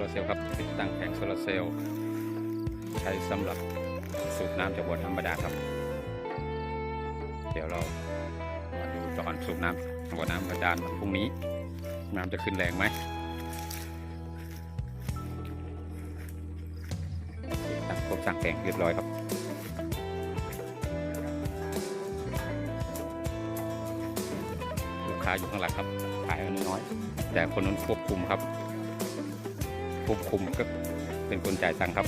ลาร์เซลล์ครับติดตั้งแผงโซลาร์เซลล์ใช้สำหรับสูบน้ำจากบ่อธรรมดาครับ เดี๋ยวเรามาดูตอนสูบน้ำบ่อน้ำบาดาลวันพรุ่งนี้ น้ำจะขึ้นแรงไหมตั้งครบสร้างแผงเรียบร้อยครับลูกค้าอยู่ข้างหลังครับขายนน้อยๆแต่คนนั้นควบคุมครับ ควบคุมก็เป็นคนจ่ายตังค์ครับ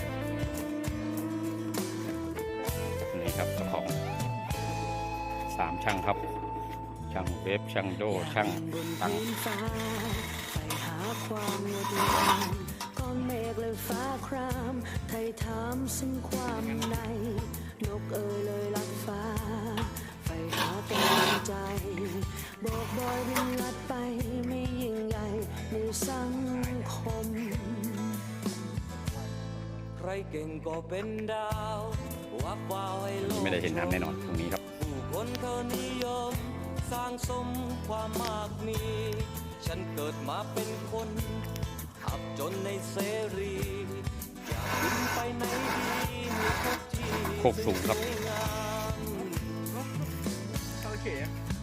นี่ครับเจ้าของสามช่างครับ ช่างเวฟช่างโดช่างตังก้อนเมฆเลยฟ้าครามไทยถามซึ่งความในนกเอ่ยเลยลัดฟ้าไปหากำลังใจ บอกบอยบินลัด เก่งก็เป็นดาววับวาวให้โลกไม่ได้เห็นน้ำแน่นอนตรงนี้ครับผู้คนเขานิยม สร้างสมความมากมี ฉันเกิดมาเป็นคนขับจนในเสรีอยากบินไปไหนดีให้พบที่โคกสูงครับสวยงาม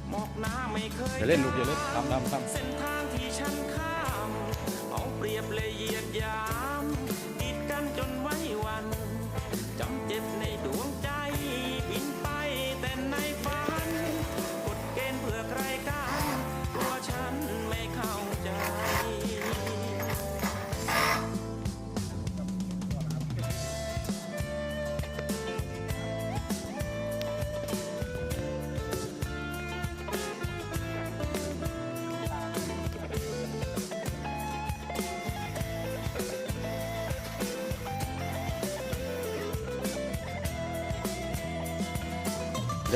หมอกหน้าไม่เคยอย่าเล่นลูกอย่าเล่นตามตามตามเส้นทางที่ฉันข้ามเอาเปรียบเลยเหยียดหยาม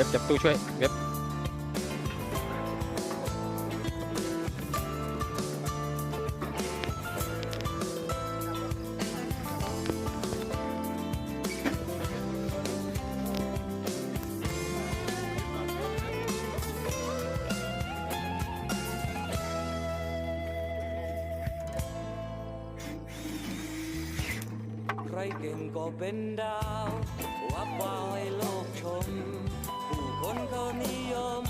ว็บจับตู้ช่วยเว็บ ก่งก็เป็นดาว วับวาวให้โลกชม ผู้คนเขานิยม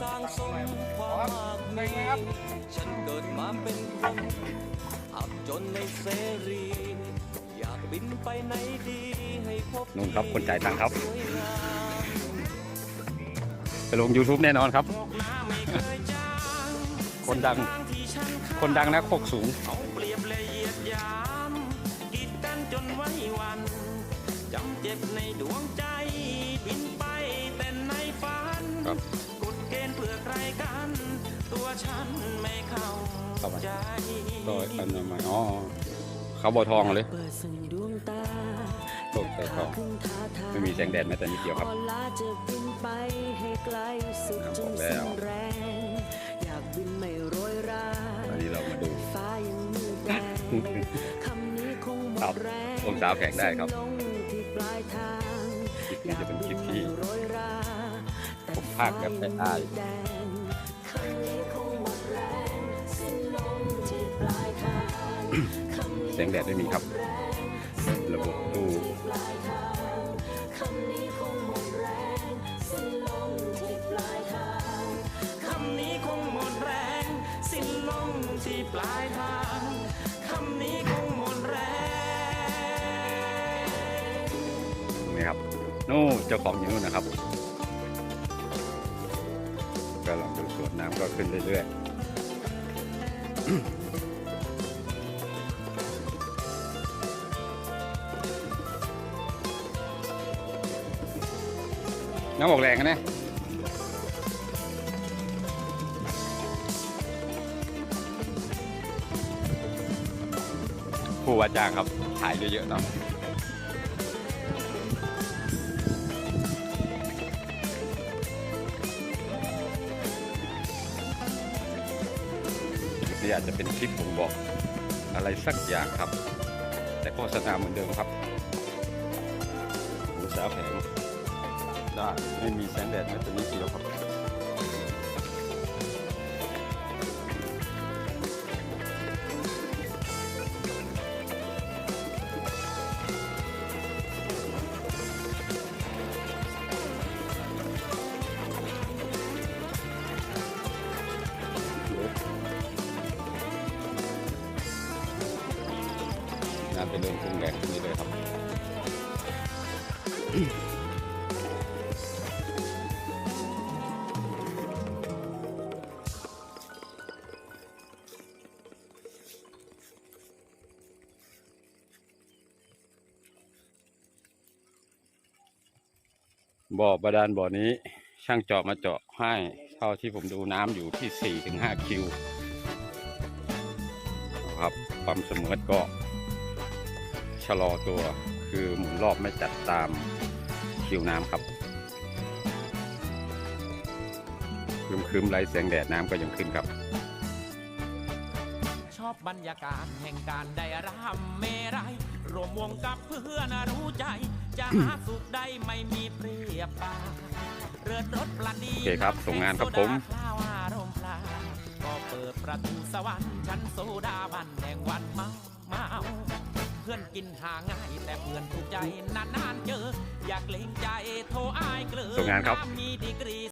สร้างสมความมากมีฉันเกิดมาเป็นคนอับจนในเสรี อยากบินไปไหนดีให้พบนู่นครับคนจ่ายตังค์ครับสวยงามจะลง YouTube แน่นอนครับหมอกหน้าไม่เคยจางคนดังเส้ทาที่ฉัข้ามคนดังนะโคกสูง เอาเปรียบเลยเหยียดหยามกีดกันจน ไว้วันจำเจ็บในดวงใจ บินไปแต่ในฝันครับ กฎเกณฑ์เพื่อใครกัน ตัวฉันไม่เข้าเข้าไปใจก็อันนั้นมาอ๋อเขาบอทองเลยเปิดซึ่งดวงตาโลกแต่ทองขึ้นท้าทายไม่มีแสงแดดแม้แต่นิดเดียวครับอ่อนล้าจะบินไปให้ไกลสุดจนบอกแล้สิ้วนแรง อยากบินไม่โรยราอันนี้เรามาดู ฟ้ายังมืดแดงคำนี้คงหมครัดบแรง องศาแผงได้ครับสิ้นลงที่ปลายทางคลิปนี้จะเป็นคลิปที่อยากบินไม่โรยราแต่ผมพากย์แบบใต้ๆฟ้ายังมืดแดงคำนี้คงหมดแรงสิ้นลงที่ปลายทางคำนี้แสงแดดไม่มีครับระบบตู้ปลายทางคำนี้คงหมดแรงสิ้นลงที่ปลายทางคำนี้คง นู่เจ้าของอยู่นู่นนะครับก็ลองดูสวนน้ำก็ขึ้นเรื่อยๆน้ำออกแรงนะเนี่ยผู้ว่าจ้างครับ ถ่ายเยอะๆเนาะ อาจจะเป็นคลิปผมบอกอะไรสักอย่างครับ แต่โฆษณาเหมือนเดิมครับหมูสาแผงได้ไม่มีแสงแดดแม้แต่นิดเดียวครับ น้ำจะเริ่มพุ่งแรงขึ้นเรื่อยครับบ่อบาดาลบ่อนี้ช่างเจาะมาเจาะให้เท่าที่ผมดูน้ำอยู่ที่ 4-5 คิวนะครับ ความเสมอก็ ชะลอตัว คือหมุนรอบไม่จัดตามคิวน้ำครับคืมคืมๆไรแสงแดดน้ำก็ยังขึ้นครับชอบบรรยากาศแห่งการได้รำเมรัยรวมวงกับเพื่อนรู้ใจ จะหาสุขได้ไม่มีเปรียบปานเรือนรถปลาดีโอเคครับส่งงานครับผมแห่งโซดาคลาวอารมณ์พลาก็เปิดประตูสวรรค์ชั้นโซดาบันแห่งวันเมาเมา เพื่อนกินหาง่าย แต่เพื่อนถูกใจนานๆเจอ อยากเล่งใจโทรอายเกลือส่งงานครับ มีดีกรี